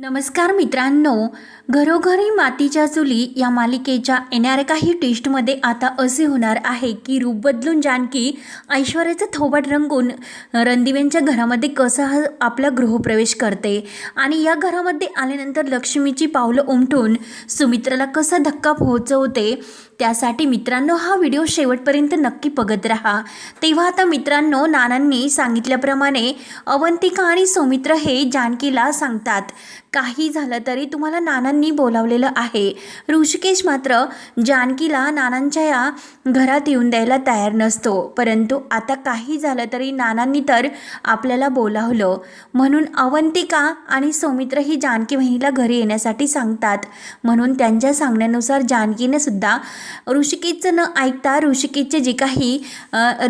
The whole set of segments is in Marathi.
नमस्कार मित्रांनो घरोघरी मातीच्या चुली या मालिकेच्या येणाऱ्या काही टेस्टमध्ये आता असे होणार आहे की रूप बदलून जानकी ऐश्वर्याचं थोबट रंगून रणदिव्यांच्या घरामध्ये कसा हा आपला गृहप्रवेश करते आणि या घरामध्ये आल्यानंतर लक्ष्मीची पावलं उमटून सुमित्राला कसा धक्का पोहोचवते त्यासाठी मित्रांनो हा व्हिडिओ शेवटपर्यंत नक्की बघत राहा. तेव्हा आता मित्रांनो नानांनी सांगितल्याप्रमाणे अवंतिका आणि सौमित्र हे जानकीला सांगतात काही झालं तरी तुम्हाला नानांनी बोलावलेलं आहे. ऋषिकेश मात्र जानकीला नानांच्या या घरात येऊन द्यायला तयार नसतो. परंतु आता काही झालं तरी नानांनी तर आपल्याला बोलावलं. म्हणून अवंतिका आणि सौमित्र ही जानकी बहिणीला घरी येण्यासाठी सांगतात. म्हणून त्यांच्या सांगण्यानुसार जानकीने सुद्धा ऋषिकेशचं न ऐकता ऋषिकेशचे जे काही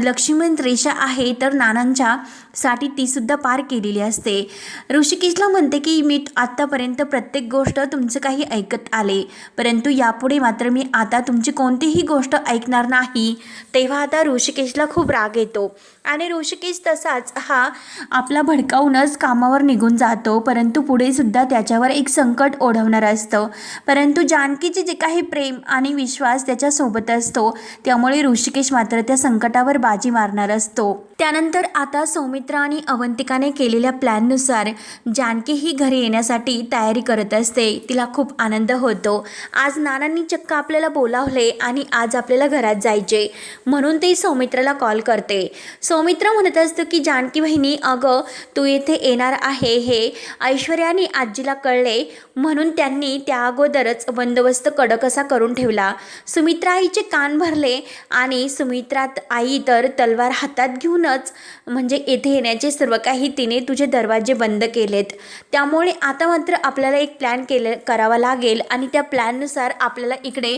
लक्ष्मण रेषा आहे तर नानांच्या साठी ती सुद्धा पार केलेली असते. ऋषिकेशला म्हणते की मी आत्तापर्यंत प्रत्येक गोष्ट तुमचं काही ऐकत आले. परंतु यापुढे मात्र मी आता तुमची कोणतीही गोष्ट ऐकणार नाही. तेव्हा आता ऋषिकेशला खूप राग येतो. आणि ऋषिकेश तसाच हा आपला भडकावूनच कामावर निघून जातो. परंतु पुढे सुद्धा त्याच्यावर एक संकट ओढवणार असतं. परंतु जानकीचे जे काही प्रेम आणि विश्वास त्याच्यासोबत असतो त्यामुळे ऋषिकेश मात्र त्या संकटावर बाजी मारणार असतो. त्यानंतर आता सौमित्र आणि अवंतिकाने केलेल्या प्लॅननुसार जानकी ही घरी येण्यासाठी तयारी करत असते. तिला खूप आनंद होतो. आज नानांनी चक्क आपल्याला बोलावले आणि आज आपल्याला घरात जायचे. म्हणून ते सौमित्राला कॉल करते. सौमित्र म्हणत असतं की जानकी बहिणी अगं तू येथे येणार आहे हे ऐश्वर्या आणि आजीला कळले. म्हणून त्यांनी त्या अगोदरच बंदोबस्त कडक असा करून ठेवला. सुमित्रा आईचे कान भरले आणि सुमित्रात आई तर तलवार हातात घेऊन म्हणूनच म्हणजे येथे येण्याचे सर्व काही तिने तुझे दरवाजे बंद केलेत. त्यामुळे आता मात्र आपल्याला एक प्लॅन केले करावा लागेल आणि त्या प्लॅननुसार आपल्याला इकडे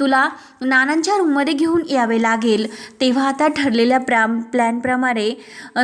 तुला नानांच्या रूममध्ये घेऊन यावे लागेल. तेव्हा आता ठरलेल्या प्रा प्लॅनप्रमाणे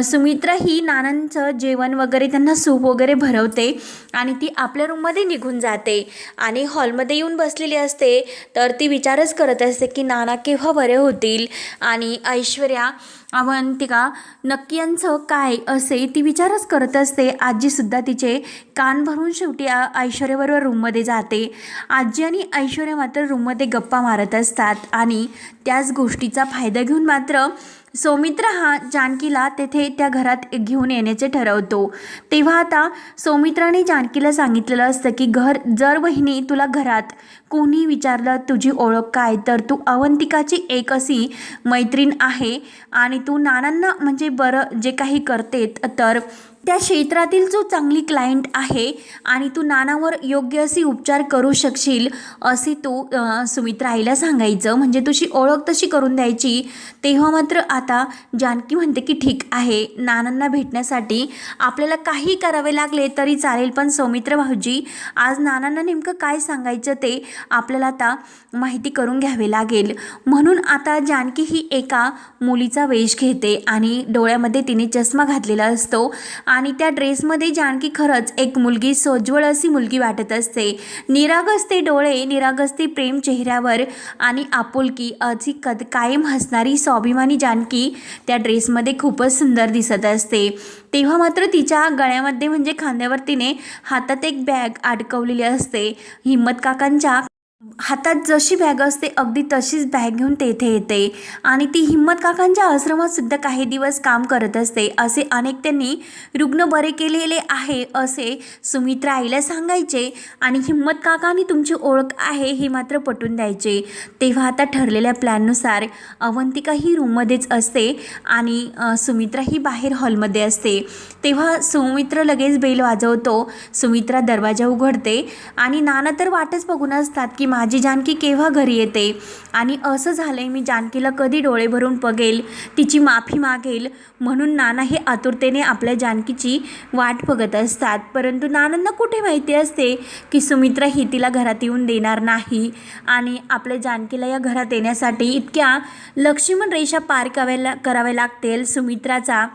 सुमित्रा ही नानांचं जेवण वगैरे त्यांना सूप वगैरे भरवते आणि ती आपल्या रूममध्ये निघून जाते. आणि हॉलमध्ये येऊन बसलेली असते तर ती विचारच करत असते की नाना केव्हा बरे होतील? आणि ऐश्वर्या अवंतिका नक्की यांचं काय असे ती विचारच करत असते. आजीसुद्धा तिचे कान भरून शेवटी ऐश्वर्याबरोबर रूममध्ये जाते. आजी आणि ऐश्वर्या मात्र रूममध्ये गप्पा मारत असतात आणि त्याच गोष्टीचा फायदा घेऊन मात्र सौमित्र हा जानकीला तेथे त्या घरात घेऊन येण्याचे ठरवतो. तेव्हा आता सौमित्राने जानकीला सांगितलेलं असतं की घर जर बहिणी तुला घरात कोणी विचारलं तुझी ओळख काय तर तू अवंतिकाची एक अशी मैत्रीण आहे आणि तू नानांना म्हणजे बरं जे काही करते तर त्या क्षेत्रातील जो चांगली क्लायंट आहे आणि तू नानावर योग्य असे उपचार करू शकशील असे तू सुमित्राईला आईला सांगायचं. म्हणजे तुझी ओळख तशी करून द्यायची. तेव्हा मात्र आता जानकी म्हणते की ठीक आहे नानांना भेटण्यासाठी आपल्याला काही करावे लागले तरी चालेल. पण सौमित्र भाऊजी आज नानांना नेमकं काय सांगायचं ते आपल्याला आता माहिती करून घ्यावे लागेल. म्हणून आता जानकी ही एका मुलीचा वेश घेते आणि डोळ्यामध्ये तिने चष्मा घातलेला असतो. आणि त्या ड्रेसमध्ये जानकी खरंच एक मुलगी सोज्वळ अशी मुलगी वाटत असते. निराग डोळे निराग प्रेम चेहऱ्यावर आणि आपुलकी अशी कद कायम हसणारी स्वाभिमानी जानकी त्या ड्रेसमध्ये खूपच सुंदर दिसत असते. तेव्हा मात्र तिच्या गळ्यामध्ये म्हणजे खांद्यावर तिने हातात एक बॅग अडकवलेली असते. हिम्मत काकांच्या हातात जशी बॅग असते अगदी तशीच बॅग घेऊन तेथे येते. आणि ती हिम्मत काकांच्या आश्रमात सुद्धा काही दिवस काम करत असते असे अनेक त्यांनी रुग्ण बरे केलेले आहे असे सुमित्रा आईला सांगायचे. आणि हिम्मत काकांनी तुमची ओळख आहे हे मात्र पटून द्यायचे. तेव्हा आता ठरलेल्या प्लॅननुसार अवंतिका ही रूममध्येच असते आणि सुमित्रा ही बाहेर हॉलमध्ये असते. तेव्हा सुमित्र लगेच बेल वाजवतो. सुमित्रा दरवाजा उघडते. आणि नाना तर वाटच बघून असतात की माझी जानकी केव्हा घरी येते? आणि असं झालंय मी जानकीला कधी डोळे भरून बघेल तिची माफी मागेल म्हणून नाना हे आतुरतेने आपल्या जानकीची वाट बघत असतात. परंतु नानांना कुठे माहिती असते की सुमित्रा ही तिला घरात येऊन देणार नाही? आणि आपल्या जानकीला या घरात येण्यासाठी इतक्या लक्ष्मण रेषा पार कराव्या कराव्या लागतील सुमित्राचा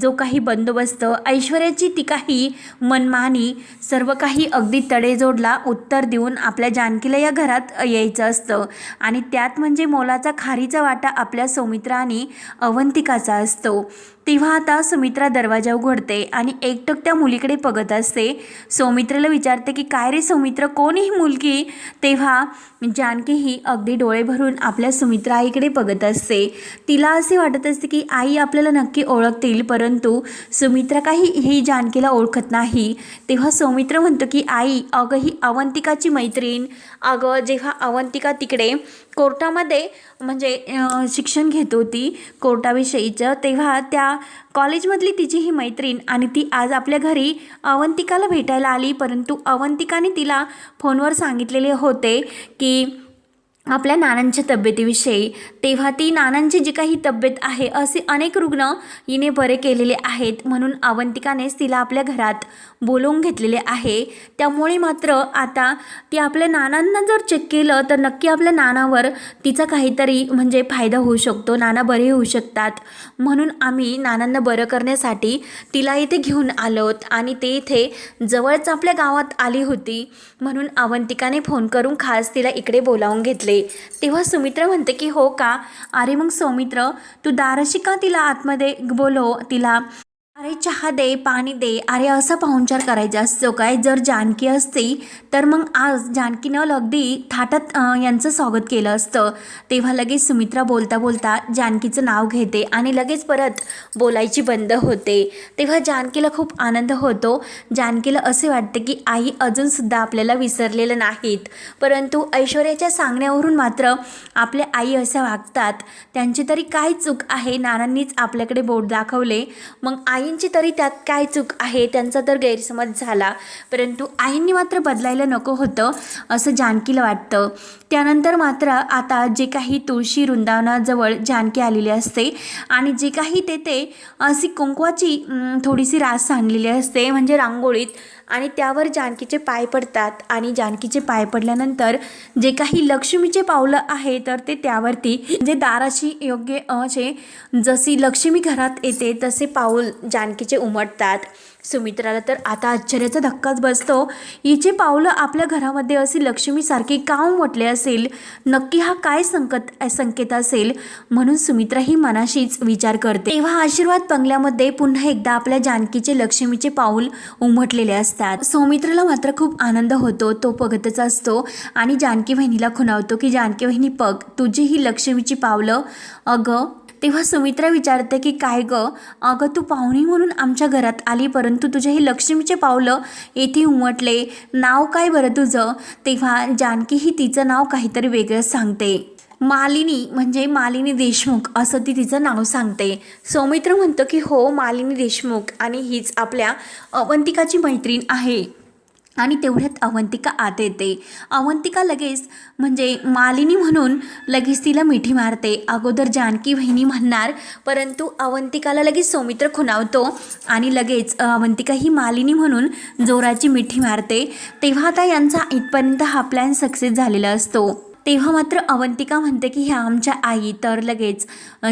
जो काही बंदोबस्त ऐश्वर्याची ती काही मनमानी सर्व काही अगदी तडेजोडला उत्तर देऊन आपल्या जानकीला या घरात घरात यायचं असतं. आणि त्यात म्हणजे मोलाचा खारीचा वाटा आपल्या सौमित्रा आणि अवंतिकाचा असतो. तेव्हा आता सुमित्रा दरवाजा उघडते आणि एकटक त्या मुलीकडे बघत असते. सौमित्रेला विचारते की काय रे सौमित्र? कोण ही मुलगी? तेव्हा जानकी ही अगदी डोळे भरून आपल्या सुमित्रा आईकडे बघत असते. तिला असे वाटत असते की आई आपल्याला नक्की ओळखतील परंतु सुमित्रा काही ही जानकीला ओळखत नाही. तेव्हा सौमित्र म्हणतो की आई अगं ही अवंतिकाची मैत्रीण. अगं जेव्हा अवंतिका तिकडे कोर्टामध्ये म्हणजे शिक्षण घेत होती कोर्टाविषयीचं तेव्हा त्या कॉलेजमधली तिची ही मैत्रीण आणि ती आज आपल्या घरी अवंतिकाला भेटायला आली परंतु अवंतिकाने तिला फोनवर सांगितलेले होते की आपल्या नानांच्या तब्येतीविषयी तेव्हा ती नानांची जी काही तब्येत आहे असे अनेक रुग्ण हिने बरे केलेले आहेत म्हणून अवंतिकानेच तिला आपल्या घरात बोलवून घेतलेले आहे. त्यामुळे मात्र आता ती आपल्या नानांना जर चेक केलं तर नक्की आपल्या नानावर तिचा काहीतरी म्हणजे फायदा होऊ शकतो नाना बरे होऊ शकतात. म्हणून आम्ही नानांना बरं करण्यासाठी तिला इथे घेऊन आलोत आणि ते इथे जवळच आपल्या गावात आली होती. म्हणून अवंतिकाने फोन करून खास तिला इकडे बोलावून घेतले. तेव्हा सुमित्र म्हणते की हो का? अरे मग सौमित्र तू दाराशी का तिला आतमध्ये बोलव तिला अरे चहा दे पाणी दे. अरे असा पाहुणचार करायचा असतो काय? जर जानकी असती तर मग आज जानकीनं अगदी थाटात यांचं स्वागत केलं असतं. तेव्हा लगेच सुमित्रा बोलता बोलता जानकीचं नाव घेते आणि लगेच परत बोलायची बंद होते. तेव्हा जानकीला खूप आनंद होतो. जानकीला असे वाटते की आई अजूनसुद्धा आपल्याला विसरलेलं नाहीत. परंतु ऐश्वर्याच्या सांगण्यावरून मात्र आपल्या आई अशा वागतात त्यांची तरी काय चूक आहे? नानांनीच आपल्याकडे बोट दाखवले. मग आई आईंची तरी त्यात काय चूक आहे त्यांचा तर गैरसमज झाला. परंतु आईंनी मात्र बदलायला नको होतं असं जानकीला वाटतं. त्यानंतर मात्र आता जे काही तुळशी वृंदावनाजवळ जानकी आलेली असते आणि जे काही तेथे अशी कुंकवाची थोडीशी रास सांडलेली असते म्हणजे रांगोळीत आणि त्यावर जानकीचे पाय पडतात. आणि जानकीचे पाय पडल्यानंतर जे काही लक्ष्मीचे पावलं आहे तर ते त्यावरती म्हणजे दाराशी योग्य असे जशी लक्ष्मी घरात येते तसे पाऊल जानकीचे उमटतात. सुमित्राला. तर आता आश्चर्याचा धक्काच बसतो. हिचे पावलं आपल्या घरामध्ये असे लक्ष्मीसारखे का उमटले असेल? नक्की हा काय संकट संकेत असेल? म्हणून सुमित्रा ही मनाशीच विचार करते. तेव्हा आशीर्वाद बंगल्यामध्ये पुन्हा एकदा आपल्या जानकीचे लक्ष्मीचे पाऊल उमटलेले असतात. सौमित्राला मात्र खूप आनंद होतो. तो पगतच असतो आणि जानकी बहिणीला खुणावतो की जानकी बहिणी पग तुझी ही लक्ष्मीची पावलं अगं तेव्हा सुमित्रा विचारते की काय ग? अगं तू पाहुणी म्हणून आमच्या घरात आली परंतु तुझे हे लक्ष्मीचे पावलं येथे उमटले. नाव काय बरं तुझं? तेव्हा जानकी ही तिचं नाव काहीतरी वेगळंच सांगते. मालिनी म्हणजे मालिनी देशमुख असं ती तिचं नाव सांगते. सौमित्र म्हणतो की हो मालिनी देशमुख आणि हीच आपल्या अवंतिकाची मैत्रीण आहे. आणि तेवढ्यात अवंतिका आत येते. अवंतिका लगेच म्हणजे मालिनी म्हणून लगेच तिला मिठी मारते. अगोदर जानकी बहिणी म्हणणार परंतु अवंतिकाला लगेच सौमित्र खुणावतो आणि लगेच अवंतिका ही मालिनी म्हणून जोराची मिठी मारते. तेव्हा आता यांचा इथपर्यंत हा प्लॅन सक्सेस झालेला असतो. तेव्हा मात्र अवंतिका म्हणते की ह्या आमच्या आई. तर लगेच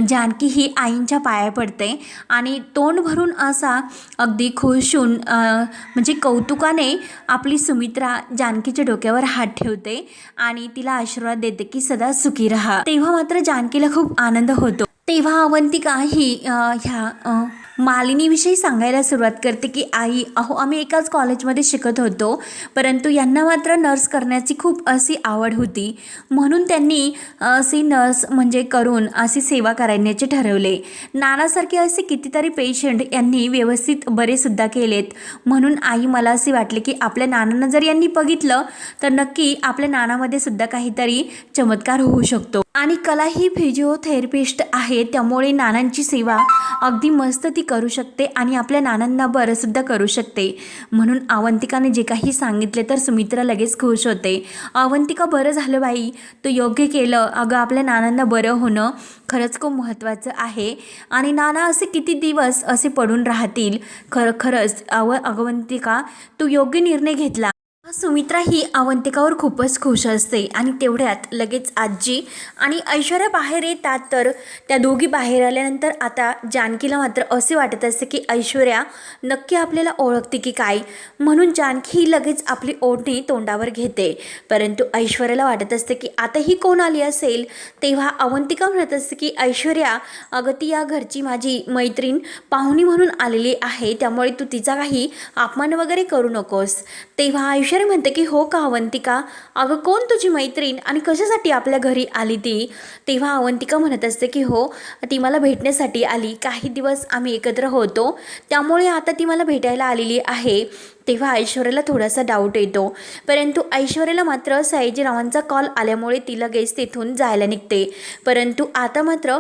जानकी ही आईंच्या पाया पडते आणि तोंड भरून असा अगदी खुश होऊन म्हणजे कौतुकाने आपली सुमित्रा जानकीच्या डोक्यावर हात ठेवते आणि तिला आशीर्वाद देते की सदा सुखी राहा. तेव्हा मात्र जानकीला खूप आनंद होतो. तेव्हा अवंतिका ही ह्या मालिनीविषयी सांगायला सुरुवात करते की आई अहो आम्ही एकाच कॉलेजमध्ये शिकत होतो परंतु यांना मात्र नर्स करण्याची खूप अशी आवड होती. म्हणून त्यांनी अशी नर्स म्हणजे करून अशी सेवा करण्याचे ठरवले. नानासारखे असे कितीतरी पेशंट यांनी व्यवस्थित बरेसुद्धा केलेत. म्हणून आई मला असे वाटले की आपल्या नानांना जर यांनी बघितलं तर नक्की आपल्या नानामध्ये सुद्धा काहीतरी चमत्कार होऊ शकतो. आणि कला ही फिजिओथेरपिस्ट आहे. त्यामुळे नानांची सेवा अगदी मस्त ती करू शकते आणि आपल्या नानांना बरंसुद्धा करू शकते. म्हणून अवंतिकाने जे काही सांगितले तर सुमित्रा लगेच खुश होते. अवंतिका बरं झालं बाई. तू योग्य केलं. अगं आपल्या नानांना बरं होणं खरंच खूप महत्त्वाचं आहे. आणि नाना असे किती दिवस असे पडून राहतील? खरं खरंच. अव अगवंतिका तू योग्य निर्णय घेतला. सुमित्रा ही अवंतिकावर खूपच खुश असते आणि तेवढ्यात लगेच आजी आणि ऐश्वर्या बाहेर येतात तर त्या दोघी बाहेर आल्यानंतर आता जानकीला मात्र असे वाटत असते की ऐश्वर्या नक्की आपल्याला ओळखते की काय? म्हणून जानकी ही लगेच आपली ओढणी तोंडावर घेते. परंतु ऐश्वर्याला वाटत असते की आता ही कोण आली असेल? तेव्हा अवंतिका म्हणत असते की ऐश्वर्या अगं ती या घरची माझी मैत्रीण पाहुणी म्हणून आलेली आहे त्यामुळे तू तिचा काही अपमान वगैरे करू नकोस. तेव्हा ऐश्वर्या म्हणते की हो का अवंतिका? अगं कोण तुझी मैत्रीण? आणि कशासाठी आपल्या घरी आली ती? तेव्हा अवंतिका म्हणत असते की हो ती मला भेटण्यासाठी आली. काही दिवस आम्ही एकत्र होतो. त्यामुळे आता ती मला भेटायला आलेली आहे. तेव्हा ऐश्वर्याला थोडासा डाऊट येतो. परंतु ऐश्वर्याला मात्र सयाजीरावांचा कॉल आल्यामुळे ती लगेच तिथून जायला निघते. परंतु आता मात्र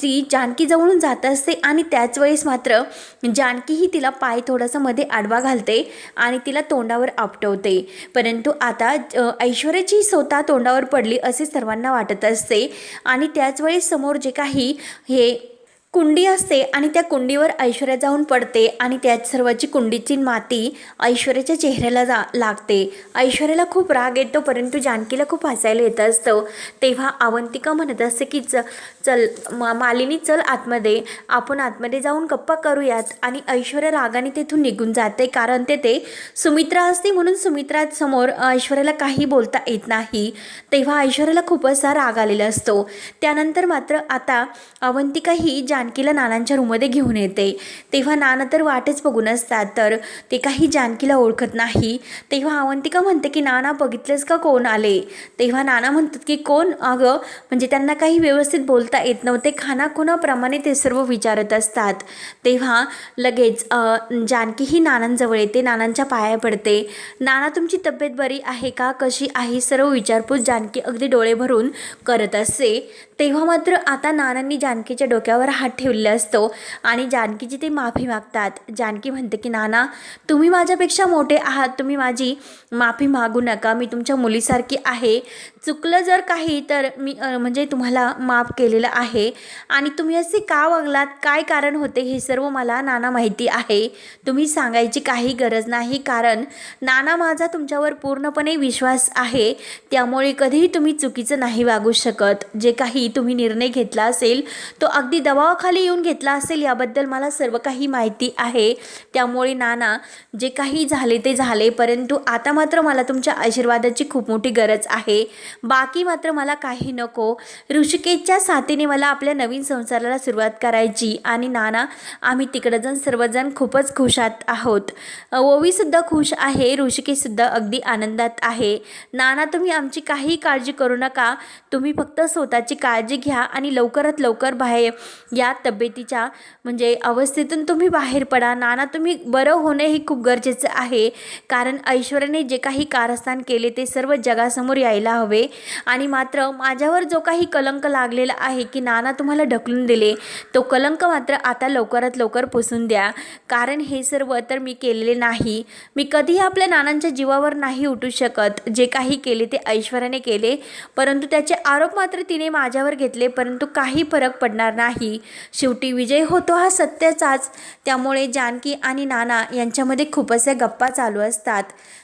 जी जानकीजवळून जात असते आणि त्याच वेळेस मात्र जानकीही तिला पाय थोडासा मध्ये आडवा घालते आणि तिला तोंडावर आपटवते. परंतु आता ऐश्वर्याची स्वतः तोंडावर पडली असे सर्वांना वाटत असते आणि त्याच वेळेस समोर जे काही हे कुंडी असते आणि त्या कुंडीवर ऐश्वर्या जाऊन पडते आणि त्या सर्वाची कुंडीची माती ऐश्वर्याच्या चेहऱ्याला जा लागते. ऐश्वर्याला खूप राग येतो परंतु जानकीला खूप हसायला येत असतं. तेव्हा अवंतिका म्हणत असते की च चल मा मालिनी चल आतमध्ये. आपण आतमध्ये जाऊन गप्पा करूयात. आणि ऐश्वर्या रागाने तेथून निघून जाते कारण तेथे सुमित्रा असते. म्हणून सुमित्रासमोर ऐश्वर्याला काही बोलता येत नाही. तेव्हा ऐश्वर्याला खूप असा राग आलेला असतो. त्यानंतर मात्र आता अवंतिका ही जानकीला नानांच्या रूममध्ये घेऊन येते. तेव्हा नाना तर वाटेच बघून असतात तर ते काही जानकीला ओळखत नाही. तेव्हा अवंतिका म्हणते की नाना बघितलेच का कोण आले? तेव्हा नाना म्हणतात की कोण? अगं म्हणजे त्यांना काही व्यवस्थित बोलता येत नव्हते. खानाखुनाप्रमाणे ते सर्व विचारत असतात. तेव्हा लगेच जानकी ही नानांजवळ येते नानांच्या पाया पडते. नाना तुमची तब्येत बरी आहे का? कशी आहे? सर्व विचारपूस जानकी अगदी डोळे भरून करत असते. तेव्हा मात्र आता नानांनी जानकीच्या डोक्यावर हात ठेवलेला असतो. आणि जानकीची ते माफी मागतात. जानकी म्हणते की नाना तुम्ही माझ्यापेक्षा मोठे आहात. तुम्ही माझी माफी मागू नका. मी तुमच्या मुलीसारखी आहे. चुकलं जर काही तर मी म्हणजे तुम्हाला माफ केलेलं आहे. आणि तुम्ही असे का वागलात? काय कारण होते? हे सर्व मला नाना माहिती आहे. तुम्ही सांगायची काही गरज नाही. कारण नाना माझा तुमच्यावर पूर्णपणे विश्वास आहे. त्यामुळे कधीही तुम्ही चुकीचं नाही वागू शकत. जे काही तुम्ही निर्णय घेतला असेल तो अगदी दबाव नावाखाली येऊन घेतला असेल याबद्दल मला सर्व काही माहिती आहे. त्यामुळे नाना जे काही झाले ते झाले परंतु आता मात्र मला तुमच्या आशीर्वादाची खूप मोठी गरज आहे. बाकी मात्र मला काही नको. ऋषिकेशच्या साथीने मला आपल्या नवीन संसाराला सुरुवात करायची आणि नाना आम्ही तिकडं सर्वजण खूपच खुशात आहोत. ओवीसुद्धा खुश आहे ऋषिकेशसुद्धा अगदी आनंदात आहे. नाना तुम्ही आमची काही काळजी करू नका. तुम्ही फक्त स्वतःची काळजी घ्या आणि लवकरात लवकर बाहेर या. तब्येतीच्या म्हणजे अवस्थेतून तुम्ही बाहेर पडा. नाना तुम्ही बरं होणे हे खूप गरजेचं आहे. कारण ऐश्वर्याने जे काही कारस्थान केले ते सर्व जगासमोर यायला हवे. आणि मात्र माझ्यावर जो काही कलंक लागलेला आहे की नाना तुम्हाला ढकलून दिले तो कलंक मात्र आता लवकरात लवकर पुसून द्या. कारण हे सर्व तर मी केलेले नाही. मी कधीही आपल्या नानांच्या जीवावर नाही उठू शकत. जे काही केले ते ऐश्वर्याने केले. परंतु त्याचे आरोप मात्र तिने माझ्यावर घेतले परंतु काही फरक पडणार नाही. शेवटी विजय होतो हा सत्याचाच. त्यामुळे जानकी आणि नाना यांच्यामध्ये खूपच गप्पा चालू असतात.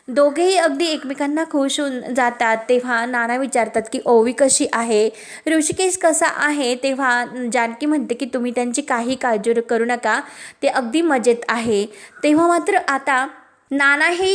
दोघेही अगदी एकमेकांना खुश होऊन जातात. तेव्हा नाना विचारतात की ओवी कशी आहे? ऋषिकेश कसा आहे? तेव्हा जानकी म्हणते की तुम्ही त्यांची काही काळजी करू नका. ते अगदी मजेत आहे. तेव्हा मात्र आता नाना हे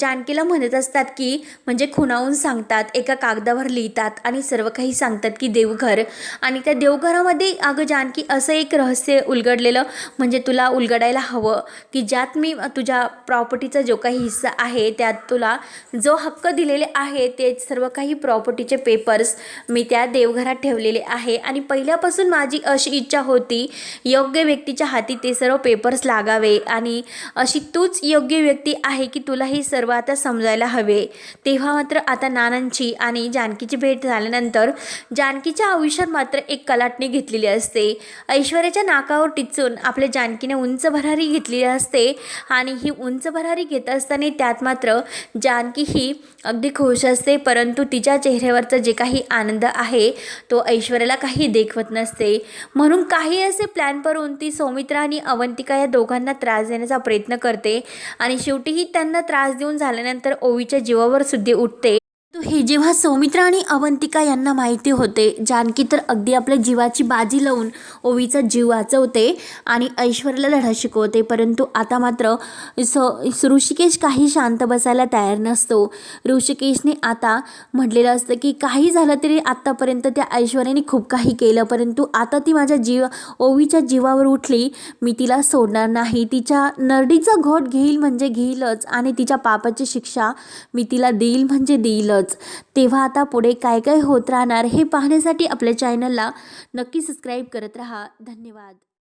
जानकीला म्हणत असतात की म्हणजे खुणावून सांगतात एका कागदावर लिहितात आणि सर्व काही सांगतात की देवघर. आणि त्या देवघरामध्ये अगं जानकी असं एक रहस्य उलगडलेलं म्हणजे तुला उलगडायला हवं की ज्यात मी तुझ्या प्रॉपर्टीचा जो काही हिस्सा आहे त्यात तुला जो हक्क दिलेले आहे ते सर्व काही प्रॉपर्टीचे पेपर्स मी त्या देवघरात ठेवलेले आहे. आणि पहिल्यापासून माझी अशी इच्छा होती योग्य व्यक्तीच्या हाती ते सर्व पेपर्स लागावे. आणि अशी तूच योग्य व्यक्ती आहे की तुला हे सर्व आता समजायला हवे. तेव्हा मात्र आता नानांची आणि जानकीची भेट झाल्यानंतर जानकीच्या आयुष्यात मात्र एक कलाटणी घेतलेली असते. ऐश्वर्याच्या नाकावर टिचून आपल्या जानकीने उंच भरारी घेतलेली असते आणि ही उंच भरारी घेत असताना त्यात मात्र जानकी ही अगदी खुश असते परंतु तिच्या चेहऱ्यावरचा जे काही आनंद आहे तो ऐश्वर्याला काही देखवत नसते. म्हणून काही असे प्लॅन करून ती सौमित्रा आणि अवंतिका या दोघांना त्रास देण्याचा प्रयत्न करते आणि शेवटी शेवटीही त्यांना त्रास देऊन झाल्यानंतर ओवीच्या जीवावर सुद्धा उठते. तो हे जेव्हा सौमित्रा आणि अवंतिका यांना माहिती होते जानकी तर अगदी आपल्या जीवाची बाजी लावून ओवीचा जीव वाचवते आणि ऐश्वर्याला धडा शिकवते. परंतु आता मात्र स ऋषिकेश काही शांत बसायला तयार नसतो. ऋषिकेशने आता म्हटलेलं असतं की काही झालं तरी आत्तापर्यंत त्या ऐश्वर्याने खूप काही केलं परंतु आता ती माझ्या जीव ओवीच्या जीवावर उठली मी तिला सोडणार नाही. तिच्या नरडीचा घोट घेईल म्हणजे घेईलच आणि तिच्या पापाची शिक्षा मी तिला देईल म्हणजे देईलच. तेव्हा आता पुढे काय काय होत राहणार हे पाहण्यासाठी आपल्या चॅनलला नक्की सबस्क्राईब करत राहा. धन्यवाद.